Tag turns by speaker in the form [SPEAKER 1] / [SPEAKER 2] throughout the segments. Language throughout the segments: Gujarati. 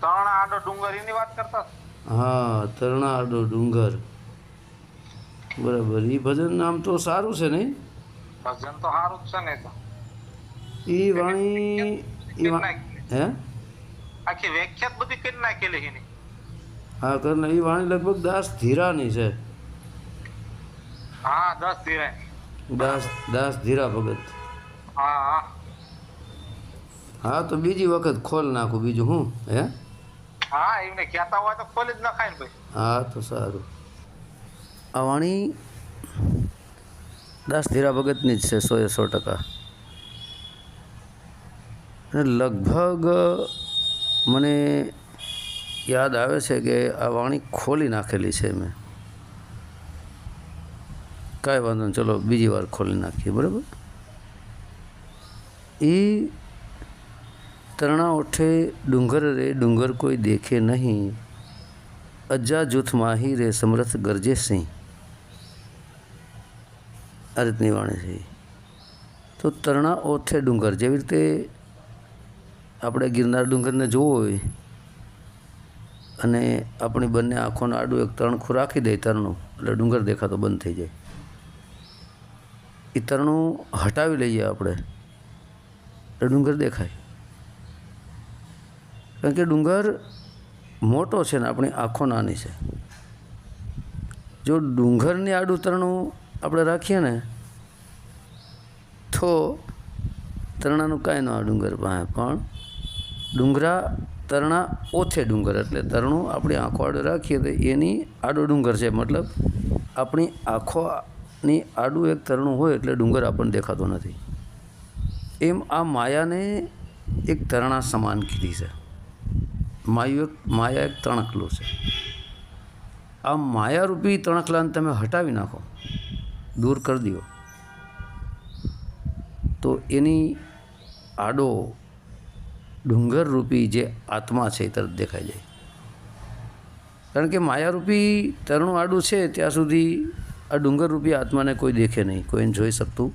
[SPEAKER 1] ત્રણ આડો ડુંગર એની વાત કરતા
[SPEAKER 2] હા તરણા આડો ડુંગર. બરાબર. એ ભજન નામ તો સારું છે નહીં?
[SPEAKER 1] ભજન તો સારું જ છે ને એ
[SPEAKER 2] વાણી. હે?
[SPEAKER 1] આખી વ્યાખ્યાત બધી કરી નાખેલી એની.
[SPEAKER 2] હા કરના એ વાણી લગભગ દાસ ધીરાની છે.
[SPEAKER 1] હા દાસ ધીરા
[SPEAKER 2] દાસ દાસ ધીરા ભગત.
[SPEAKER 1] હા હા.
[SPEAKER 2] હા તો બીજી વખત ખોલ નાખું બીજું હું? હે?
[SPEAKER 1] હા, એમને કહેતા
[SPEAKER 2] હા, તો સારું. આ વાણી દાસ ધીરા ભગતની જ છે સો એ સો ટકા. લગભગ મને યાદ આવે છે કે આ વાણી ખોલી નાખેલી છે મેં. કાંઈ વાંધો નહીં, ચલો બીજી વાર ખોલી નાખીએ, બરાબર? એ તરણા ઓઠે ડુંગર રે, ડુંગર કોઈ દેખે નહીં. અજ્જા જૂથ માહી રે, સમરથ ગરજે સિંહ. આ રીતની વાણી છે. તો તરણા ઓઠે ડુંગર, જેવી રીતે આપણે ગિરનાર ડુંગરને જોવો હોય અને આપણી બંને આંખોનું આડું એક તરણખું રાખી દે તરણું, એટલે ડુંગર દેખાતો બંધ થઈ જાય. એ તરણું હટાવી લઈએ આપણે, એટલે ડુંગર દેખાય. કારણ કે ડુંગર મોટો છે ને, આપણી આંખો નાની છે. જો ડુંગરની આડું તરણું આપણે રાખીએ ને, તો તરણાનું કાંઈ ન ડુંગર પાસે. પણ ડુંગરા તરણા ઓછે ડુંગર, એટલે તરણું આપણી આંખો આડું રાખીએ તો એની આડો ડુંગર છે. મતલબ આપણી આંખોની આડું એક તરણું હોય એટલે ડુંગર આપણને દેખાતો નથી. એમ આ માયાને એક તરણા સમાન કીધી છે. માયુ માયા એક તણકલું છે. આ માયારૂપી તણખલાને તમે હટાવી નાખો. દૂર કરી દો. તો એની આડો ડુંગરરૂપી જે આત્મા છે એ તરફ દેખાઈ જાય. કારણ કે માયારૂપી તરણું આડું છે, ત્યાં સુધી આ ડુંગરરૂપી આત્માને કોઈ દેખે નહીં, કોઈને જોઈ શકતું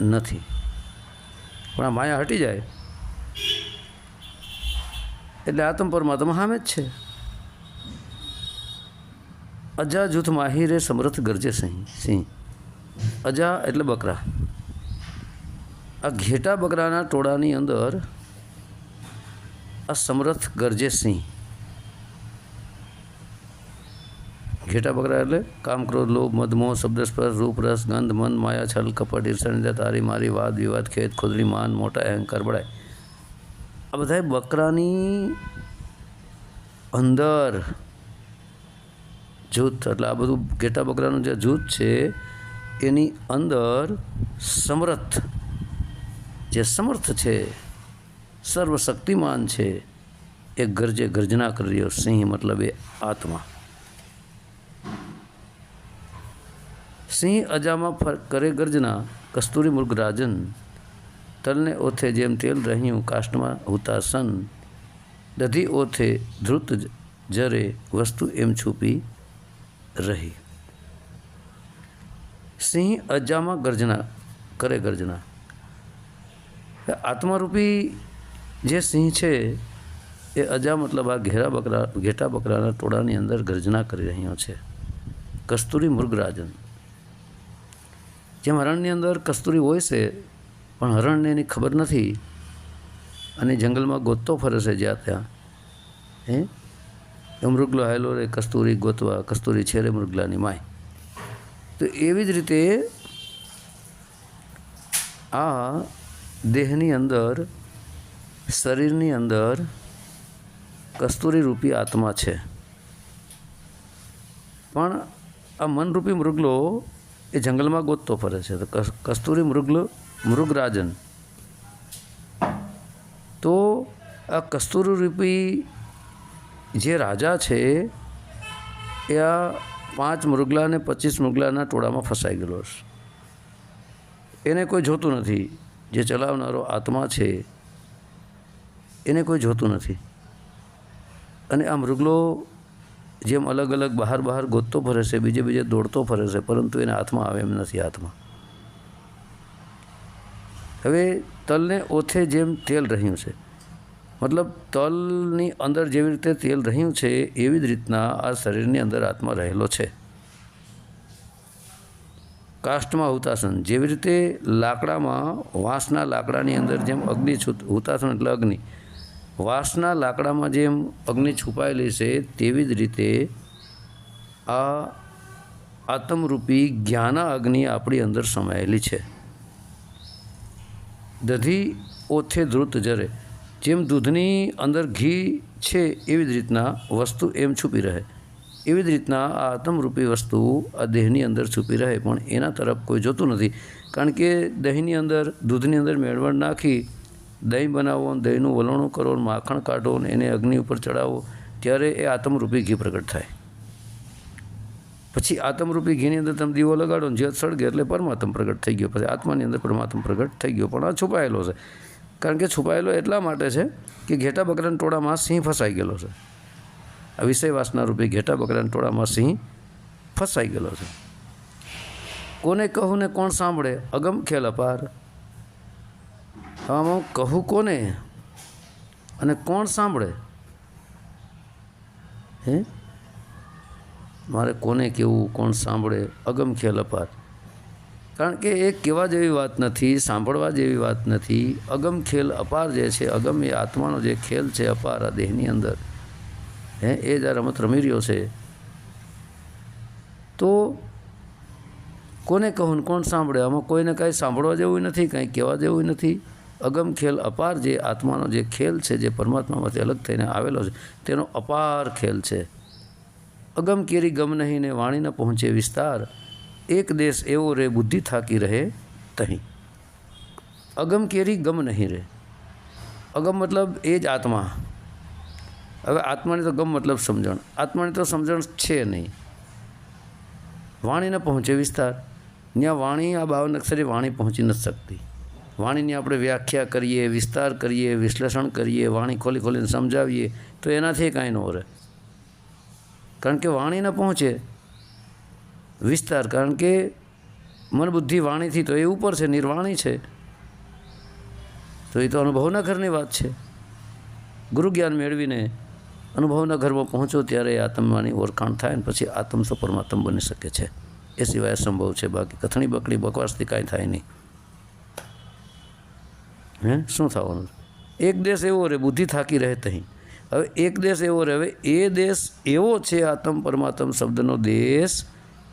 [SPEAKER 2] નથી. પણ આ માયા હટી જાય. એટલે આત્મ પરમાત્મા સામે જ છે. અજા જૂથ માહિરે સમર્થ ગરજે સિંહ સિંહ. અજા એટલે બકરા. આ ઘેટા બકરાના ટોળાની અંદર આ સમર્થ ગરજે સિંહ. ઘેટા બકરા એટલે કામ, ક્રોધ, લોભ મદમોહ શબ્દસ્પર્શ રૂપ, રસ, ગંધ મન માયા, છલ, કપટ ઈર્ષણ તારી, મારી, વાદ, વિવાદ ખેત ખુદરી, માન, મોટા, અહંકાર બળાય આ બધા બકરાની અંદર જૂથ, એટલે આ બધું ઘેટા બકરાનું જે જૂથ છે, એની અંદર સમર્થ, જે સમર્થ છે, સર્વશક્તિમાન છે, એ ગરજે ગર્જના કરી રહ્યો સિંહ, મતલબ એ આત્મા. સિંહ અજામાં કરે ગર્જના, કસ્તુરી મૃગરાજન તલને ઓથે જેમ તેલ રહ્યું કાષ્ટમાં હુતાસન, દધી ઓથે ધ્રુત જરે વસ્તુ એમ છુપી રહી. સિંહ અજામાં ગર્જના, કરે ગર્જના. આત્મારૂપી જે સિંહ છે, એ અજા મતલબ આ ઘેરા બકરા, ઘેટા બકરાના ટોળાની અંદર ગર્જના કરી રહ્યો છે. કસ્તુરી મૃગરાજન. જેમ હરણની અંદર કસ્તુરી હોય છે પણ હરણને એની ખબર નથી. અને જંગલમાં ગોતતો ફરે છે જ્યાં ત્યાં. હે? એ મૃગલો હાયલો રે કસ્તુરી ગોતવા, કસ્તુરી છેરે મૃગલાની માય. તો એવી જ રીતે આ દેહની અંદર, શરીરની અંદર કસ્તુરી રૂપી આત્મા છે. પણ આ મનરૂપી મૃગલો એ જંગલમાં ગોતતો ફરે છે. તો કસ- કસ્તુરી મૃગલો મૃગરાજન. તો આ કસ્તુરી રૂપી જે રાજા છે, એ આ પાંચ મૃગલા અને પચીસ મૃગલાના ટોળામાં ફસાઈ ગયેલો છે એને કોઈ જોતું નથી જે ચલાવનારો આત્મા છે, એને કોઈ જોતું નથી. અને આ મૃગલો જેમ અલગ અલગ બહાર બહાર ગોતતો ફરે છે, બીજે બીજે દોડતો ફરે છે, પરંતુ એને હાથમાં આવે એમ નથી હાથમાં હવે તલને ઓથે જેમ તેલ રહ્યું છે. મતલબ તલની અંદર જેવી રીતે તેલ રહ્યું છે, એવી જ રીતના આ શરીરની અંદર આત્મા રહેલો છે. કાષ્ટમાં હુતાસન, જેવી રીતે લાકડામાં વાંસના લાકડાની અંદર જેમ અગ્નિ હુતાસન એટલે અગ્નિ. વાંસના લાકડામાં જેમ અગ્નિ છુપાયેલી છે, તેવી જ રીતે આ આત્મરૂપી જ્ઞાન અગ્નિ આપણી અંદર સમાયેલી છે. દધી ઓથે ધ્રુત જરે. જેમ દૂધની અંદર ઘી છે, એવી જ રીતના વસ્તુ એમ છુપી રહે. એવી જ રીતના આ આત્મરૂપી વસ્તુ આ દેહની અંદર છુપી રહે, પણ એના તરફ કોઈ જોતું નથી. કારણ કે દહીંની અંદર, દૂધની અંદર મેળવણ નાખી, દહીં બનાવો, દહીંનું વલણું કરો, માખણ કાઢો અને એને અગ્નિ ઉપર ચડાવો, ત્યારે એ આત્મરૂપી ઘી પ્રગટ થાય. પછી આત્મરૂપી ઘીની અંદર તમે દીવો લગાડો ને જ્યોત સળગે એટલે પરમાત્મ પ્રગટ થઈ ગયો. પછી આત્માની અંદર પરમાત્મ પ્રગટ થઈ ગયો. પણ આ છુપાયેલો છે. કારણ કે છુપાયેલો એટલા માટે છે કે ઘેટા બકરાના ટોળામાં સિંહ ફસાઈ ગયેલો છે. આ વિષય વાસના રૂપે ઘેટા બકરાના ટોળામાં સિંહ ફસાઈ ગયેલો છે. કોને કહું ને કોણ સાંભળે? અગમ ખેલ અપાર. આમાં કહું કોને? અને કોણ સાંભળે? હે? મારે કોને કેવું, કોણ સાંભળે, અગમ ખેલ અપાર. કારણ કે એ કહેવા જેવી વાત નથી, સાંભળવા જેવી વાત નથી. અગમ ખેલ અપાર જે છે, અગમ એ આત્માનો જે ખેલ છે અપાર આ દેહની અંદર. હે, એ જ આ રમત રમી રહ્યો છે. તો કોને કહું કોણ સાંભળે? આમાં કોઈને કાંઈ સાંભળવા જેવું નથી, કાંઈ કહેવા જેવું નથી. અગમ ખેલ અપાર જે આત્માનો જે ખેલ છે, જે પરમાત્મામાંથી અલગ થઈને આવેલો છે, તેનો અપાર ખેલ છે. અગમ કેરી ગમ નહીં ને વાણીને પહોંચે વિસ્તાર, એક દેશ એવો રે બુદ્ધિ થાકી રહે તહીં. અગમ કેરી ગમ નહીં રહે અગમ મતલબ એ જ આત્મા. હવે આત્માની તો ગમ મતલબ સમજણ. આત્માની તો સમજણ છે નહીં. વાણીને પહોંચે વિસ્તાર. ત્યાં વાણી આ બાવન અક્ષરી વાણી પહોંચી નથી શકતી. વાણીની આપણે વ્યાખ્યા કરીએ, વિસ્તાર કરીએ, વિશ્લેષણ કરીએ, વાણી ખોલી ખોલીને સમજાવીએ, તો એનાથી કાંઈ ન રહે. કારણ કે વાણી ન પહોંચે. વિસ્તાર, કારણ કે મન બુદ્ધિ વાણીથી તો એ ઉપર છે, નિર્વાણી છે. તો એ તો અનુભવના ઘરની વાત છે. ગુરુ જ્ઞાન મેળવીને અનુભવના ઘરમાં પહોંચો ત્યારે આત્માની ઓળખાણ થાય ને પછી આત્મ તો પરમાત્મ બની શકે છે. એ સિવાય સંભવ છે. બાકી કથણી બકડી બકવાસથી કાંઈ થાય નહીં. હે? શું થવાનું? એક દેશ એવો રહે બુદ્ધિ થાકી રહે તહીં. હવે એક દેશ એવો રહે એ દેશ એવો છે આત્મ પરમાત્મ શબ્દનો દેશ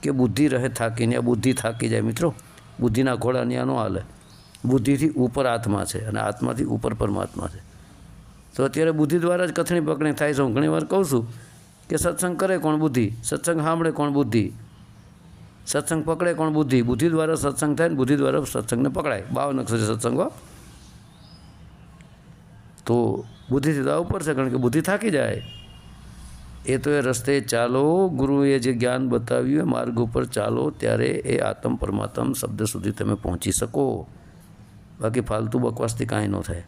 [SPEAKER 2] કે બુદ્ધિ રહે થાકીને આ બુદ્ધિ થાકી જાય મિત્રો. બુદ્ધિના ઘોડા ત્યાં ન હાલે. બુદ્ધિથી ઉપર આત્મા છે અને આત્માથી ઉપર પરમાત્મા છે. તો અત્યારે બુદ્ધિ દ્વારા જ કથણી પકડી થાય છે હું ઘણી વાર કહું છું કે સત્સંગ કરે કોણ બુદ્ધિ? સત્સંગ સાંભળે કોણ બુદ્ધિ? સત્સંગ પકડે કોણ બુદ્ધિ? બુદ્ધિ દ્વારા સત્સંગ થાય ને, બુદ્ધિ દ્વારા સત્સંગને પકડાય. બાવન અક્ષરે સત્સંગો તો બુદ્ધિથી તો આ ઉપર છે કારણ કે બુદ્ધિ થાકી જાય એ તો એ રસ્તે ચાલો ગુરુએ જે જ્ઞાન બતાવ્યું એ માર્ગ ઉપર ચાલો ત્યારે એ આત્મ પરમાત્મ શબ્દ સુધી તમે પહોંચી શકો બાકી ફાલતુ બકવાસથી કાંઈ ન થાય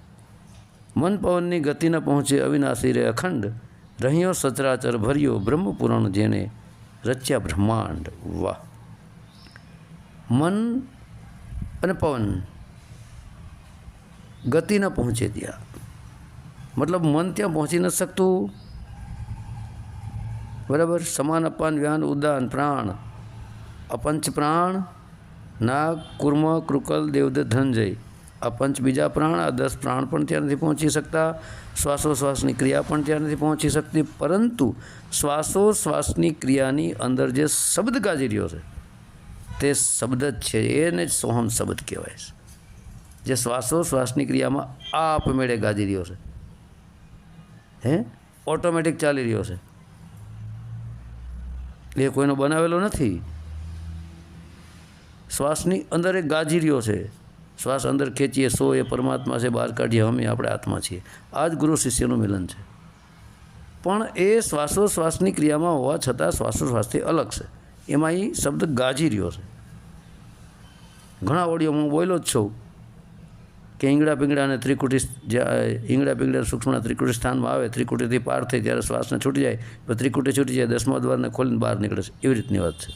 [SPEAKER 2] મન પવનની ગતિ ન પહોંચે અવિનાશી રે અખંડ રહ્યો સચરાચર ભર્યો બ્રહ્મપુરાણ જેને રચ્યા બ્રહ્માંડ વાહ મન અને પવન ગતિ ન પહોંચે ત્યાં મતલબ મન ત્યાં પહોંચી ન શકતું. બરાબર? સમાન અપાન વ્યાન ઉદાન પ્રાણ. અપંચ પ્રાણ, નાગ, કુર્મ, કૃકલ, દેવદ ધનજય આ પંચ બીજા પ્રાણ, આ દસ પ્રાણ પણ ત્યાં નથી પહોંચી શકતા. શ્વાસોશ્વાસની ક્રિયા પણ ત્યાં નથી પહોંચી શકતી. પરંતુ શ્વાસોશ્વાસની ક્રિયાની અંદર જે શબ્દ ગાજી રહ્યો છે, તે શબ્દ જ છે એને જ સોહમ શબ્દ કહેવાય છે. જે શ્વાસોશ્વાસની ક્રિયામાં આપમેળે ગાજી રહ્યો છે. હે? ઓટોમેટિક ચાલી રહ્યો છે. એ કોઈનો બનાવેલો નથી. શ્વાસની અંદર એક ગાજી રહ્યો છે. શ્વાસ અંદર ખેંચીએ સો એ પરમાત્મા છે, બહાર કાઢીએ અમે આપણે આત્મા છીએ. આ જ ગુરુ શિષ્યનું મિલન છે. પણ એ શ્વાસોશ્વાસની ક્રિયામાં હોવા છતાં શ્વાસોશ્વાસથી અલગ છે. એમાં એ શબ્દ ગાજી રહ્યો છે. ઘણા ઓડિયો હું બોલ્યો જ છું. કે ઈંગડા પિંગડા અને ત્રિકુટી જ્યાં ઈંગડા પિંગડા સૂક્ષ્મના ત્રિકુટી સ્થાનમાં આવે, ત્રિકુટીથી પાર થઈ ત્યારે શ્વાસને છૂટી જાય, તો ત્રિકુટી છૂટી જાય, દસમા દ્વારને ખોલીને બહાર નીકળે છે. એવી રીતની વાત છે.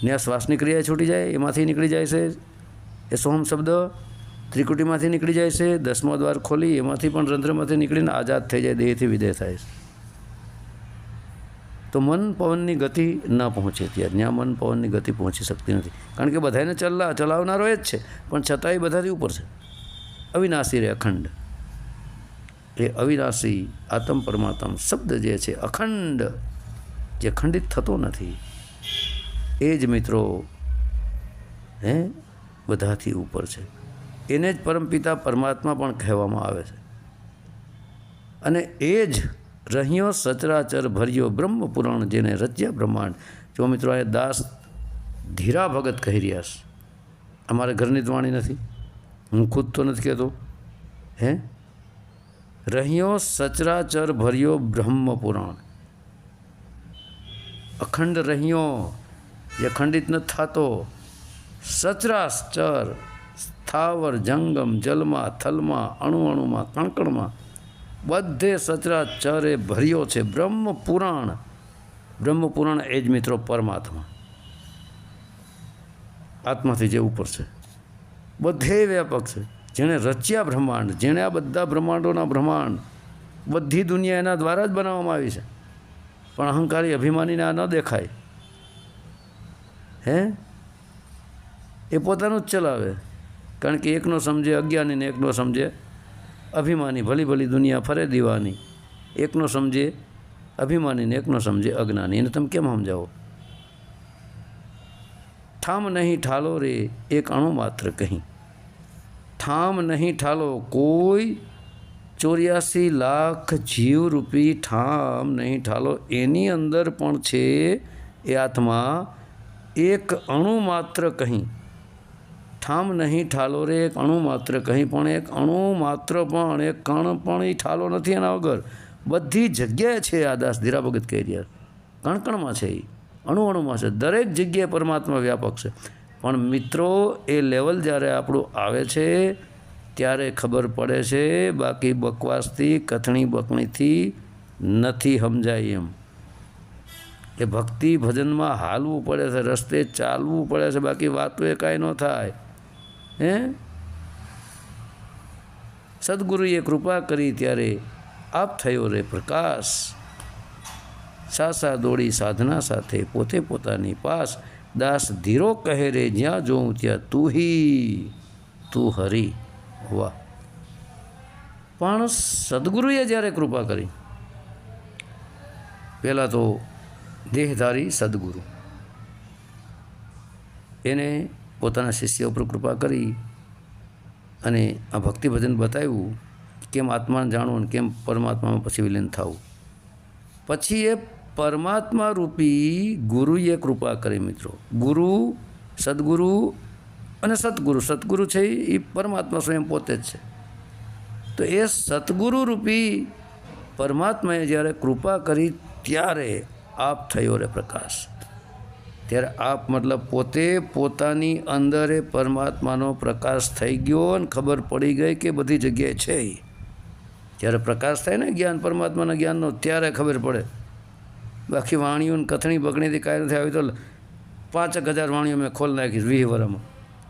[SPEAKER 2] ત્યાં શ્વાસની ક્રિયા છૂટી જાય, એમાંથી નીકળી જાય છે. એ સોમ શબ્દ ત્રિકુટીમાંથી નીકળી જાય છે, દસમો દ્વાર ખોલી, એમાંથી પણ રંધ્રમાંથી નીકળીને આઝાદ થઈ જાય, દેહથી વિદેહ થાય છે. તો મન પવનની ગતિ ન પહોંચે ત્યાં ત્યાં મન પવનની ગતિ પહોંચી શકતી નથી. કારણ કે બધાને ચલા, ચલાવનારો એ જ છે, પણ છતાંય બધાથી ઉપર છે. અવિનાશી રે અખંડ. એ અવિનાશી આત્મ પરમાત્મ શબ્દ જે છે, અખંડ, જે ખંડિત થતો નથી, એ જ મિત્રો, હે, બધાથી ઉપર છે. એને જ પરમપિતા પરમાત્મા પણ કહેવામાં આવે છે. અને એ જ રહ્યો સચરાચર ભર્યો બ્રહ્મપુરાણ જેને રચ્યા બ્રહ્માંડ. જો મિત્રો આ દાસ ધીરા ભગત કહી રહ્યા છે. અમારે ઘરની જ વાણી નથી. હું ખુદ તો નથી કહેતો હે રહ્યો સચરાચર ભર્યો બ્રહ્મ પુરાણ અખંડ રહ્યો જે ખંડિત ન થતો સચરાચર સ્થાવર જંગમ જલમાં થલમાં અણુ અણુમાં કણકણમાં બધે સચરાચરે ભર્યો છે બ્રહ્મ પુરાણ બ્રહ્મ પુરાણ એ જ મિત્રો પરમાત્મા. આત્માથી જેવું છે. બધે વ્યાપક છે. જેણે રચ્યા બ્રહ્માંડ, જેણે આ બધા બ્રહ્માંડોના બ્રહ્માંડ, બધી દુનિયા એના દ્વારા જ બનાવવામાં આવી છે. પણ અહંકારી અભિમાનીને આ ન દેખાય. હે? એ પોતાનું જ ચલાવે. કારણ કે એકનો સમજે અજ્ઞાનીને એકનો સમજે અભિમાની. ભલી ભલી દુનિયા ફરે દીવાની. એકનો સમજે અભિમાનીને એકનો સમજે અજ્ઞાની. એને તમે કેમ સમજાવો? ઠામ નહીં ઠાલો રે, એક અણુ માત્ર કહી. ઠામ નહીં ઠાલો કોઈ ચોર્યાસી લાખ જીવરૂપી ઠામ નહીં ઠાલો. એની અંદર પણ છે એ આત્મા એક અણુ માત્ર કહી. ઠામ નહીં ઠાલો રે, એક અણુ માત્ર કહી. પણ એક અણુ માત્ર પણ, એક કણ પણ એ ઠાલો નથી એના વગર. બધી જગ્યાએ છે આ દાસ ધીરા ભગત કહી રહ્યા. કણકણમાં છે એ અણુ અણુમાં છે. દરેક જગ્યાએ પરમાત્મા વ્યાપક છે. પણ મિત્રો, એ લેવલ જ્યારે આપણું આવે છે, ત્યારે ખબર પડે છે, બાકી બકવાસથી, કથણી બકણીથી નથી સમજાય એમ. એ ભક્તિ ભજનમાં હાલવું પડે છે, રસ્તે ચાલવું પડે છે, બાકી વાતો એ કાંઈ ન થાય. હે? સદગુરુએ કૃપા કરી ત્યારે આપ થયો રે પ્રકાશ. સાસા દોડી સાધના સાથે પોતે પોતાની પાસ દાસ ધીરો કહે રે, જ્યાં જોઉં ત્યાં તું હી, તું હરી, વાહ. પણ સદગુરુએ જ્યારે કૃપા કરી, પહેલાં તો દેહધારી સદગુરુ. એને પોતાના શિષ્ય ઉપર કૃપા કરી અને આ ભક્તિભજન બતાવ્યું કેમ આત્માને જાણવું અને કેમ પરમાત્મામાં પછી વિલીન થવું પછી એ પરમાત્મા રૂપી ગુરુએ કૃપા કરી મિત્રો. ગુરુ, સદગુરુ અને સદગુરુ. સદગુરુ છે એ પરમાત્મા સ્વયં પોતે જ છે. તો એ સદગુરુ રૂપી પરમાત્માએ જ્યારે કૃપા કરી ત્યારે આપ થયો રે પ્રકાશ. ત્યારે આપ મતલબ પોતે પોતાની અંદરે પરમાત્માનો પ્રકાશ થઈ ગયો અને ખબર પડી ગઈ કે બધી જગ્યાએ છે જ્યારે પ્રકાશ થાય ને જ્ઞાન, પરમાત્માના જ્ઞાનનો, ત્યારે ખબર પડે. બાકી વાણીઓને કથણી બગણીથી કાંઈ નથી આવી તો પાંચેક હજાર વાણીઓ મેં ખોલ નાખી વીહ વરામાં.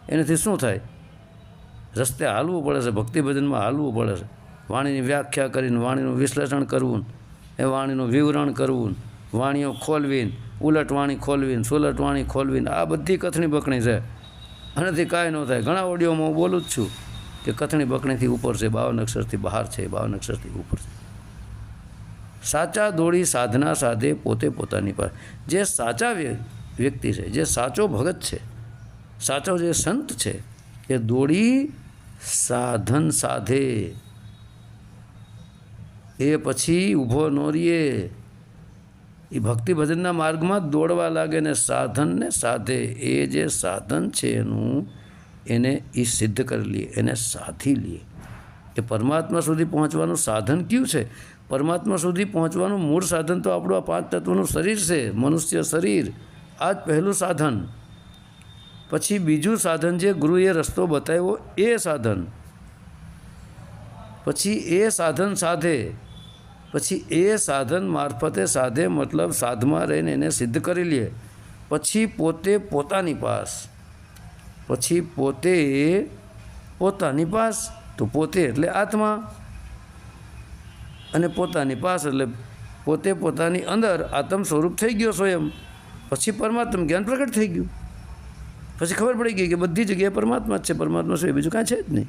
[SPEAKER 2] એનાથી શું થાય? રસ્તે હાલવું પડે છે ભક્તિ ભજનમાં હાલવું પડે છે. વાણીની વ્યાખ્યા કરીને, વાણીનું વિશ્લેષણ કરવું એ વાણીનું વિવરણ કરવું વાણીઓ ખોલવીને ઉલટ વાણી ખોલવીને સુલટ વાણી ખોલવીને આ બધી કથણી બકણી છે. આનાથી કાંઈ ન થાય. ઘણા ઓડિયોમાં હું બોલું જ છું કે કથણી બકણીથી ઉપર છે બાવન અક્ષરથી બહાર છે બાવન અક્ષરથી ઉપર છે. સાચા દોડી સાધના સાધે પોતે પોતાની પાસે જે સાચા વ્ય- વ્યક્તિ છે, જે સાચો ભગત છે, સાચો જે સંત છે, એ દોડી સાધન સાધે. એ પછી ઊભો ન રહીએ એ ભક્તિ ભજનના માર્ગમાં દોડવા લાગે ને સાધનને સાધે. એ જે સાધન છે એનું, એને એ સિદ્ધ કરી લઈએ એને સાધી લે. એ પરમાત્મા સુધી પહોંચવાનું સાધન કયું છે? પરમાત્મા સુધી પહોંચવાનું મૂળ સાધન તો આપણું આ પાંચ તત્વનું શરીર છે, મનુષ્ય શરીર. આ જ પહેલું સાધન. પછી બીજું સાધન જે ગુરુએ રસ્તો બતાવ્યો, એ સાધન. પછી એ સાધન સાધે. પછી એ સાધન મારફતે સાધે મતલબ સાધમાં રહીને એને સિદ્ધ કરી લે. પછી પોતે પોતાની પાસ. પછી પોતે પોતાની પાસ. તો પોતે એટલે આત્મા અને પોતાની પાસ એટલે પોતે પોતાની અંદર આત્મ સ્વરૂપ થઈ ગયો સ્વયં. પછી પરમાત્મા જ્ઞાન પ્રગટ થઈ ગયું. પછી ખબર પડી ગઈ કે બધી જગ્યાએ પરમાત્મા જ છે, પરમાત્મા સિવાય બીજું કાંઈ છે જ નહીં.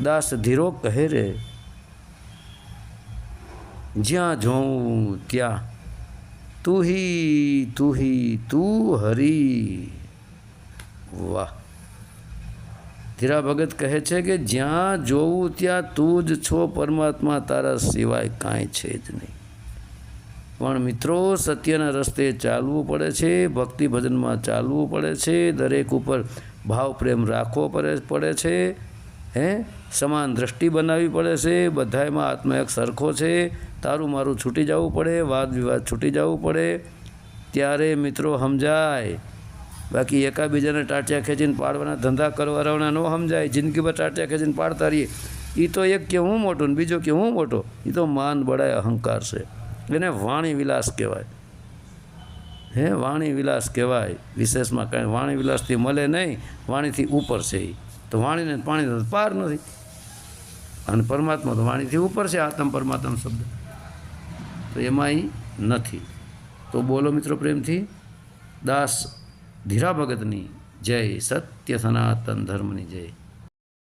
[SPEAKER 2] દાસ ધીરો કહે રે, જ્યાં જોઉં ત્યાં તું હી તું હી તું હરી. વાહ. ધીરા ભગત કહે છે કે જ્યાં જોવું ત્યાં તું જ છો, પરમાત્મા તારા સિવાય કાંઈ છે જ નહીં. પણ મિત્રો, સત્યના રસ્તે ચાલવું પડે છે ભક્તિ ભજનમાં ચાલવું પડે છે, દરેક ઉપર ભાવ પ્રેમ રાખવો પડે પડે છે, હે? સમાન દ્રષ્ટિ બનાવવી પડે છે, બધાયમાં આત્મા એક સરખો છે, તારું મારું છૂટી જવું પડે, વાદ વિવાદ છૂટી જવું પડે. ત્યારે મિત્રો સમજાય બાકી એકાબીજાને ટાટિયા ખેંચીને પાડવાના ધંધા કરવાવાળાના ન સમજાય જિંદગીભર ટાટિયા ખેંચીને પાડતા રહીએ. એ તો એક કે હું મોટો ને બીજો કે હું મોટો એ તો માન બળાય અહંકાર છે. એને વાણી વિલાસ કહેવાય. હે, વાણી વિલાસ કહેવાય. વિશેષમાં કાંઈ વાણી વિલાસથી મળે નહીં, વાણીથી ઉપર છે એ તો વાણીને પાણી પાર નથી. અને પરમાત્મા તો વાણીથી ઉપર છે, આત્મ પરમાત્મ શબ્દ. તો એમાં એ નથી. તો બોલો મિત્રો પ્રેમથી. દાસ ધીરા ભગતની જય સત્ય સનાતન ધર્મની જય